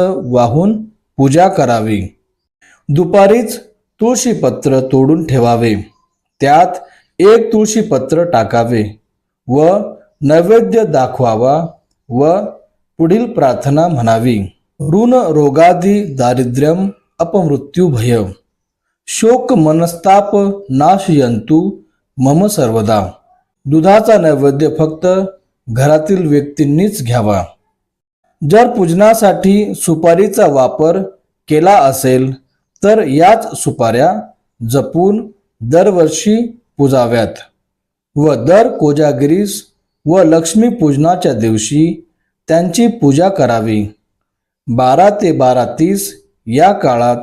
वाहून पूजा करावी. दुपारीच तुळशीपत्र तोडून ठेवावे. त्यात एक तुळशीपत्र टाकावे व नैवेद्य दाखवावा व पुढील प्रार्थना म्हणावी. ऋण रोगादी दारिद्र्यम अपमृत्यू भय शोक मनस्ताप नाशयंतु मम सर्वदा. दुधाचा नैवेद्य फक्त घरातील व्यक्तींनीच घ्यावा. जर पूजनासाठी सुपारीचा वापर केला असेल तर याच सुपाऱ्या जपून दरवर्षी पूजाव्यात व दर कोजागिरीस व लक्ष्मी पूजनाच्या दिवशी त्यांची पूजा करावी. बारा ते बारा तीस या काळात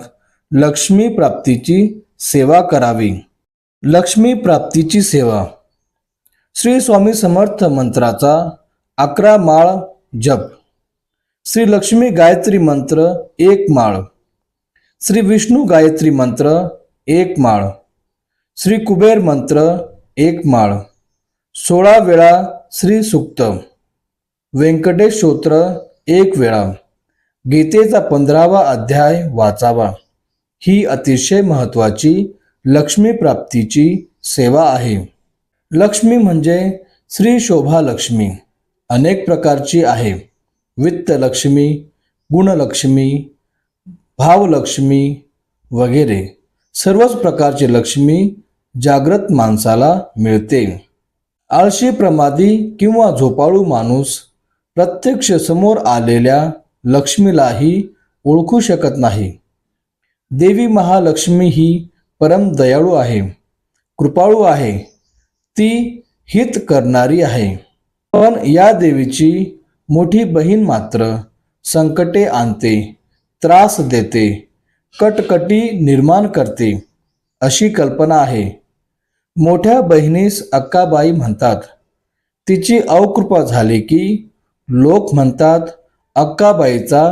लक्ष्मी प्राप्तीची सेवा करावी. लक्ष्मी प्राप्तीची सेवा. श्री स्वामी समर्थ मंत्राचा अकरा माळ जप. श्री लक्ष्मी गायत्री मंत्र एक माळ. श्री विष्णू गायत्री मंत्र एक माळ. श्री कुबेर मंत्र एक माळ. सोळा वेळा श्री सुक्त. व्यंकटेश स्तोत्र एक वेळा. गीतेचा पंधरावा अध्याय वाचावा. ही अतिशय महत्वाची लक्ष्मी प्राप्तीची सेवा आहे. लक्ष्मी म्हणजे श्री शोभा लक्ष्मी. अनेक प्रकारची आहे. वित्तलक्ष्मी गुणलक्ष्मी भावलक्ष्मी वगैरे सर्वच प्रकारची लक्ष्मी जागृत माणसाला मिळते. आळशी प्रमादी किंवा झोपाळू माणूस प्रत्यक्ष समोर आलेल्या लक्ष्मीलाही ओळखू शकत नाही. देवी महालक्ष्मी ही परम दयाळू आहे कृपाळू आहे ती हित करणारी आहे. पण या देवीची मोठी बहीण मात्र संकटे आणते त्रास देते कटकटी निर्माण करते अशी कल्पना आहे. मोठ्या बहिणीस अक्काबाई म्हणतात तिची अवकृपा झाली की लोक म्हणतात अक्काबाईचा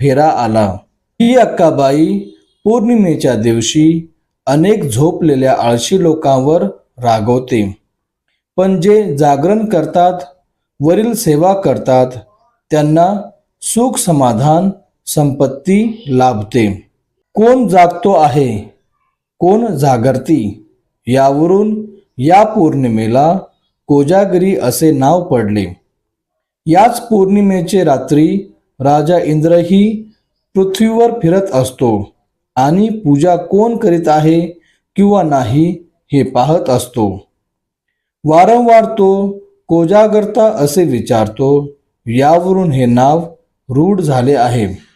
फेरा आला. ही अक्काबाई पौर्णिमेच्या दिवशी अनेक झोपलेल्या आळशी लोकांवर रागवते. पण जे जागरण करतात वरील सेवा करतात त्यांना सुख समाधान संपत्ती लाभते. कोण जागतो आहे? कोण जागरती? यावरून या पौर्णिमेला कोजागिरी असे नाव पडले. याच पौर्णिमेचे रात्री राजा इंद्रही पृथ्वीवर फिरत असतो आणि पूजा कोण करीत आहे किंवा नाही हे पाहत असतो. वारंवार तो कोजागरता असे विचारतो यावरून हे नाव रूढ झाले आहे.